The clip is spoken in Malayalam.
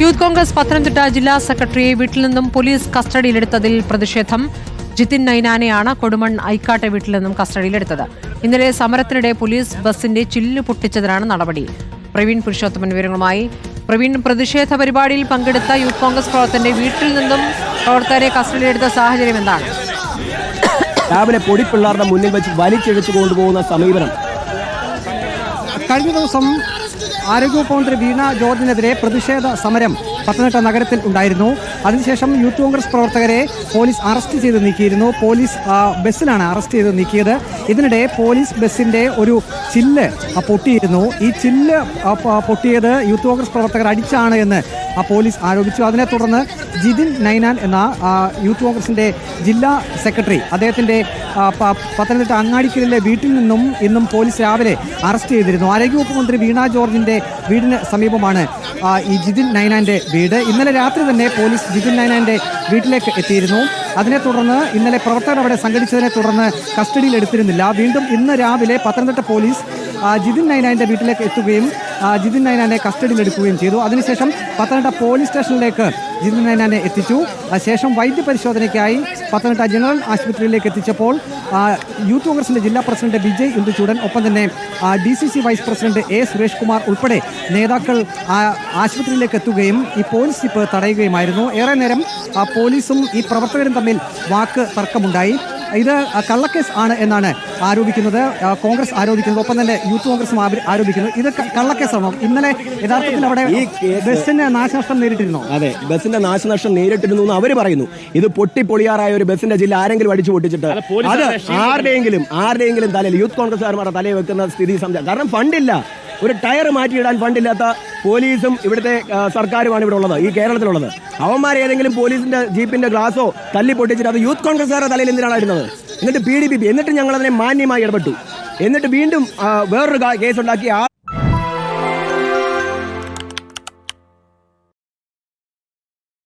യൂത്ത് കോൺഗ്രസ് പത്തനംതിട്ട ജില്ലാ സെക്രട്ടറിയെ വീട്ടിൽ നിന്നും പോലീസ് കസ്റ്റഡിയിലെടുത്തതിൽ പ്രതിഷേധം. ജിതിൻ നൈനാനെയാണ് കൊടുമൺ ഐക്കാട്ടെ വീട്ടിൽ നിന്നും കസ്റ്റഡിയിലെടുത്തത്. ഇന്നലെ സമരത്തിനിടെ പോലീസ് ബസിന്റെ ചില്ല് പൊട്ടിച്ചതിനാണ് നടപടി. പ്രവീൺ പുരുഷോത്തമൻ വിവരങ്ങളുമായി. പ്രവീൺ പ്രതിഷേധ പരിപാടിയിൽ പങ്കെടുത്ത യൂത്ത് കോൺഗ്രസ് പ്രവർത്തകന്റെ വീട്ടിൽ നിന്നും പ്രവർത്തകരെ കസ്റ്റഡിയിലെടുത്ത സാഹചര്യം എന്താണ്? രാവിലെ പൊടിപ്പിള്ളാരുടെ മുന്നിൽ വെച്ച് വലിച്ചെടുത്തു കൊണ്ടുപോകുന്ന സമീപനം. കഴിഞ്ഞ ദിവസം ആരോഗ്യവകുപ്പ് മന്ത്രി വീണ ജോർജിനെതിരെ പ്രതിഷേധ സമരം പത്തനംതിട്ട നഗരത്തിൽ ഉണ്ടായിരുന്നു. അതിനുശേഷം യൂത്ത് കോൺഗ്രസ് പ്രവർത്തകരെ പോലീസ് അറസ്റ്റ് ചെയ്ത് നീക്കിയിരുന്നു. പോലീസ് ബസ്സിലാണ് അറസ്റ്റ് ചെയ്ത് നീക്കിയത്. ഇതിനിടെ പോലീസ് ബസ്സിന്റെ ഒരു ചില്ല് പൊട്ടിയിരുന്നു. ഈ ചില്ല് പൊട്ടിയത് യൂത്ത് കോൺഗ്രസ് പ്രവർത്തകർ അടിച്ചാണ് എന്ന് പോലീസ് ആരോപിച്ചു. അതിനെ തുടർന്ന് ജിതിൻ നൈനാൻ എന്ന ആ, യൂത്ത് കോൺഗ്രസിന്റെ ജില്ലാ സെക്രട്ടറി അദ്ദേഹത്തിന്റെ ആ, പ- പത്തനംതിട്ട അങ്ങാടിക്കലിലെ വീട്ടിൽ നിന്നും ഇന്നും പോലീസ് രാവിലെ അറസ്റ്റ് ചെയ്തിരുന്നു. ആരോഗ്യവകുപ്പ് മന്ത്രി വീണ ജോർജിന്റെ വീടിന് സമീപമാണ് ഈ ജിതിൻ നൈനാന്റെ വീട്. ഇന്നലെ രാത്രി തന്നെ പോലീസ് ജിതിൻ നൈനാന്റെ വീട്ടിലേക്ക് എത്തിയിരുന്നു. അതിനെ തുടർന്ന് ഇന്നലെ പ്രവർത്തകർ അവിടെ സംഘടിച്ചതിനെ തുടർന്ന് കസ്റ്റഡിയിൽ എടുത്തിരുന്നില്ല. വീണ്ടും ഇന്ന് രാവിലെ പത്തനംതിട്ട പോലീസ് ആ, ജിതിൻ നൈനാന്റെ വീട്ടിലേക്ക് എത്തുകയും ആ, ജിതിൻ നൈനാനെ കസ്റ്റഡിയിൽ എടുക്കുകയും ചെയ്തു. അതിനുശേഷം പത്തനംതിട്ട പോലീസ് സ്റ്റേഷനിലേക്ക് ജിതിൻ നൈനാനെ എത്തിച്ചു. ശേഷം വൈദ്യപരിശോധനയ്ക്കായി പത്തനംതിട്ട ജനറൽ ആശുപത്രിയിലേക്ക് എത്തിച്ചപ്പോൾ യൂത്ത് കോൺഗ്രസിന്റെ ജില്ലാ പ്രസിഡന്റ് വിജയ് ഇന്ദുചൂടൻ ഒപ്പം തന്നെ D C C vice president A Suresh Kumar ഉൾപ്പെടെ നേതാക്കൾ ആശുപത്രിയിലേക്ക് എത്തുകയും ഈ പോലീസ് ജീപ്പ് തടയുകയുമായിരുന്നു. ഏറെ നേരം പോലീസും ഈ പ്രവർത്തകരും തമ്മിൽ വാക്ക് തർക്കമുണ്ടായി. ഇത് കള്ളക്കേസ് ആണ് എന്നാണ് ആരോപിക്കുന്നത്. കോൺഗ്രസ് ആരോപിക്കുന്നത്. ഒപ്പം തന്നെ യൂത്ത് കോൺഗ്രസും ആരോപിക്കുന്നത് ആരോപിക്കുന്നു. ഇത് കള്ളക്കേസാണോ ഇന്നലെ യഥാർത്ഥത്തിൽ അവിടെ ബസ്സിന് നാശനഷ്ടം നേരിട്ടിരുന്നോ? അതെ ബസ്സിന്റെ നാശനഷ്ടം നേരിട്ടിരുന്നു എന്ന് അവർ പറയുന്നു. ഇത് പൊട്ടിപ്പൊളിയാറായ ഒരു ബസ്സിന്റെ ജില്ല ആരെങ്കിലും അടിച്ചു പൊട്ടിച്ചിട്ട് അത് ആരുടെയെങ്കിലും ആരുടെയെങ്കിലും തലയിൽ യൂത്ത് കോൺഗ്രസ്സുകാരുടെ തലയിൽ വെക്കുന്ന സ്ഥിതി സംജ കാരണം ഫണ്ടില്ല. ഒരു ടയർ മാറ്റിയിടാൻ ഫണ്ടില്ലാത്ത പോലീസും ഇവിടുത്തെ സർക്കാരുമാണ് ഇവിടെ ഉള്ളത് ഈ കേരളത്തിലുള്ളത്. അവന്മാർ ഏതെങ്കിലും പോലീസിന്റെ ജീപ്പിന്റെ ഗ്ലാസോ തല്ലി പൊട്ടിച്ചിട്ട് അത് യൂത്ത് കോൺഗ്രസ്സുകാരുടെ തലയിൽ എന്തിനാണ് ഇരുന്നത് എന്നിട്ട് പി ഡി പി എന്നിട്ട് ഞങ്ങൾ അതിനെ മാന്യമായി ഇടപെട്ടു. എന്നിട്ട് വീണ്ടും വേറൊരു കേസുണ്ടാക്കി ആ